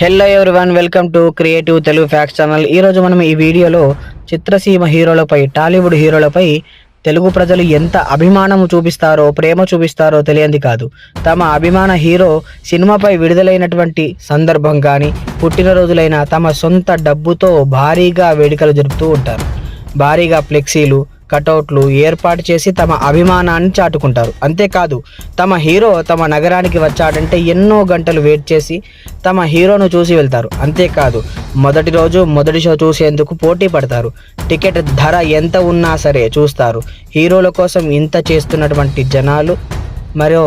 Hello one welcome to creative Telugu facts channel ఈరోజు మనం ఈ వీడియోలో చిత్రసీమ హీరోలపై టాలీవుడ్ హీరోలపై తెలుగు ప్రజలు ఎంత అభిమానం చూపిస్తారో ప్రేమ చూపిస్తారో తెలియంది కాదు. తమ అభిమాన హీరో సినిమాపై విడుదలైనటువంటి సందర్భం కానీ పుట్టినరోజులైన తమ సొంత డబ్బుతో భారీగా వేడుకలు జరుపుతూ ఉంటారు. భారీగా ఫ్లెక్సీలు కటౌట్లు ఏర్పాటు చేసి తమ అభిమానాన్ని చాటుకుంటారు. అంతేకాదు తమ హీరో తమ నగరానికి వచ్చాడంటే ఎన్నో గంటలు వెయిట్ చేసి తమ హీరోను చూసి వెళ్తారు. అంతేకాదు మొదటి రోజు మొదటి షో చూసేందుకు పోటీ పడతారు. టికెట్ ధర ఎంత ఉన్నా సరే చూస్తారు. హీరోల కోసం ఇంత చేస్తున్నటువంటి జనాలు మరియు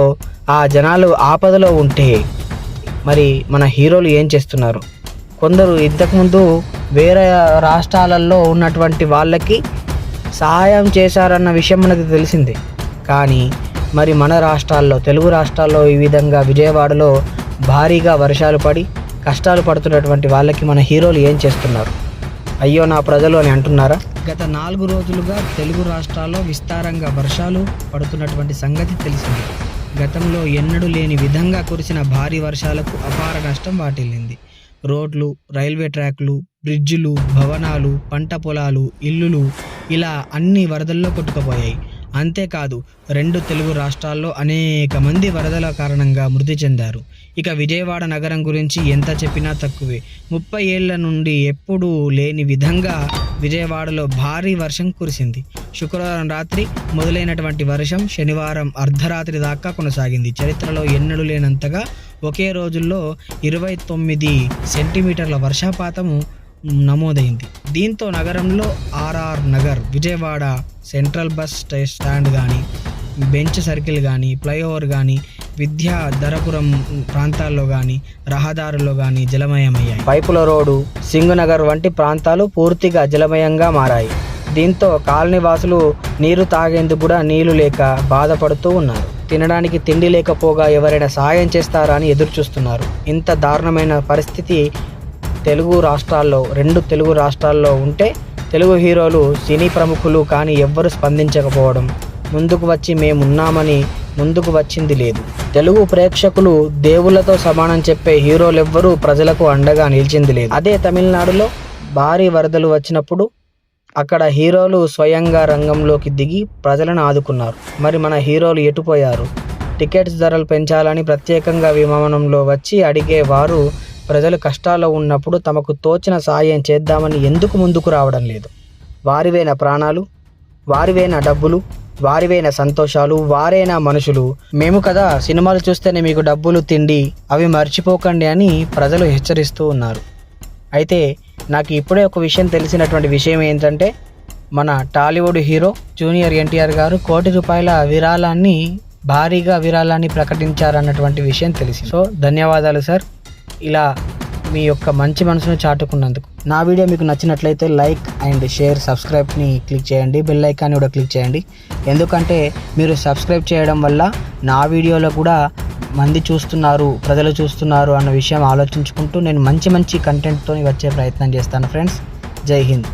ఆ జనాలు ఆపదలో ఉంటే మరి మన హీరోలు ఏం చేస్తున్నారు? కొందరు ఇంతకుముందు వేరే రాష్ట్రాలలో ఉన్నటువంటి వాళ్ళకి సహాయం చేశారన్న విషయం మనకు తెలిసిందే. కానీ మరి మన రాష్ట్రాల్లో తెలుగు రాష్ట్రాల్లో ఈ విధంగా విజయవాడలో భారీగా వర్షాలు పడి కష్టాలు పడుతున్నటువంటి వాళ్ళకి మన హీరోలు ఏం చేస్తున్నారు? అయ్యో నా ప్రజలు అని అంటున్నారా? గత నాలుగు రోజులుగా తెలుగు రాష్ట్రాల్లో విస్తారంగా వర్షాలు పడుతున్నటువంటి సంగతి తెలిసింది. గతంలో ఎన్నడూ లేని విధంగా కురిసిన భారీ వర్షాలకు అపార నష్టం వాటిల్లింది. రోడ్లు రైల్వే ట్రాక్లు బ్రిడ్జిలు భవనాలు పంట పొలాలు ఇల్లులు ఇలా అన్ని వరదల్లో కొట్టుకుపోయాయి. అంతేకాదు రెండు తెలుగు రాష్ట్రాల్లో అనేక మంది వరదల కారణంగా మృతి చెందారు. ఇక విజయవాడ నగరం గురించి ఎంత చెప్పినా తక్కువే. ముప్పై ఏళ్ళ నుండి ఎప్పుడూ లేని విధంగా విజయవాడలో భారీ వర్షం కురిసింది. శుక్రవారం రాత్రి మొదలైనటువంటి వర్షం శనివారం అర్ధరాత్రి దాకా కొనసాగింది. చరిత్రలో ఎన్నడూ లేనంతగా ఒకే రోజుల్లో ఇరవై తొమ్మిది సెంటీమీటర్ల వర్షపాతము నమోదైంది. దీంతో నగరంలో R R Nagar Vijayawada central bus stand కానీ బెంచ్ సర్కిల్ కానీ ఫ్లైఓవర్ కానీ విద్యా ధరపురం ప్రాంతాల్లో కానీ రహదారుల్లో కానీ జలమయమయ్యాయి. పైపుల రోడ్డు సింగునగర్ వంటి ప్రాంతాలు పూర్తిగా జలమయంగా మారాయి. దీంతో కాలనీ వాసులు నీరు తాగేందుకు కూడా నీళ్ళు లేక బాధపడుతూ ఉన్నారు. తినడానికి తిండి లేకపోగా ఎవరైనా సాయం చేస్తారా అని ఎదురు చూస్తున్నారు ఇంత దారుణమైన పరిస్థితి తెలుగు రాష్ట్రాల్లో రెండు తెలుగు రాష్ట్రాల్లో ఉంటే తెలుగు హీరోలు సినీ ప్రముఖులు కానీ ఎవ్వరు స్పందించకపోవడం. ముందుకు వచ్చి మేమున్నామని ముందుకు వచ్చింది లేదు. తెలుగు ప్రేక్షకులు దేవుళ్ళతో సమానం చెప్పే హీరోలు ఎవ్వరూ ప్రజలకు అండగా నిలిచింది లేదు. అదే తమిళనాడులో భారీ వరదలు వచ్చినప్పుడు అక్కడ హీరోలు స్వయంగా రంగంలోకి దిగి ప్రజలను ఆదుకున్నారు. మరి మన హీరోలు ఎటుపోయారు టికెట్స్ ధరలు పెంచాలని ప్రత్యేకంగా విమానంలో వచ్చి అడిగే వారు ప్రజలు కష్టాల్లో ఉన్నప్పుడు తమకు తోచిన సాయం చేద్దామని ఎందుకు ముందుకు రావడం లేదు? వారివైన ప్రాణాలు వారివైన డబ్బులు వారివైన సంతోషాలు వారైన మనుషులు. మేము కదా సినిమాలు చూస్తేనే మీకు డబ్బులు తిండి అవి మర్చిపోకండి అని ప్రజలు హెచ్చరిస్తూ ఉన్నారు. అయితే నాకు ఇప్పుడే ఒక విషయం తెలిసినటువంటి విషయం ఏంటంటే మన టాలీవుడ్ హీరో జూనియర్ ఎన్టీఆర్ గారు కోటి రూపాయల విరాళాన్ని భారీగా విరాళాన్ని ప్రకటించారన్నటువంటి విషయం తెలిసి సో ధన్యవాదాలు సార్. ఇలా మీ యొక్క మంచి మనసును చాటుకున్నందుకు. నా వీడియో మీకు నచ్చినట్లయితే లైక్ అండ్ షేర్ సబ్స్క్రైబ్ని క్లిక్ చేయండి. బెల్ ఐకాన్ని కూడా క్లిక్ చేయండి. ఎందుకంటే మీరు సబ్స్క్రైబ్ చేయడం వల్ల నా వీడియోలో కూడా మంది చూస్తున్నారు ప్రజలు చూస్తున్నారు అన్న విషయం ఆలోచించుకుంటూ నేను మంచి మంచి కంటెంట్తో వచ్చే ప్రయత్నం చేస్తాను ఫ్రెండ్స్ జై హింద్.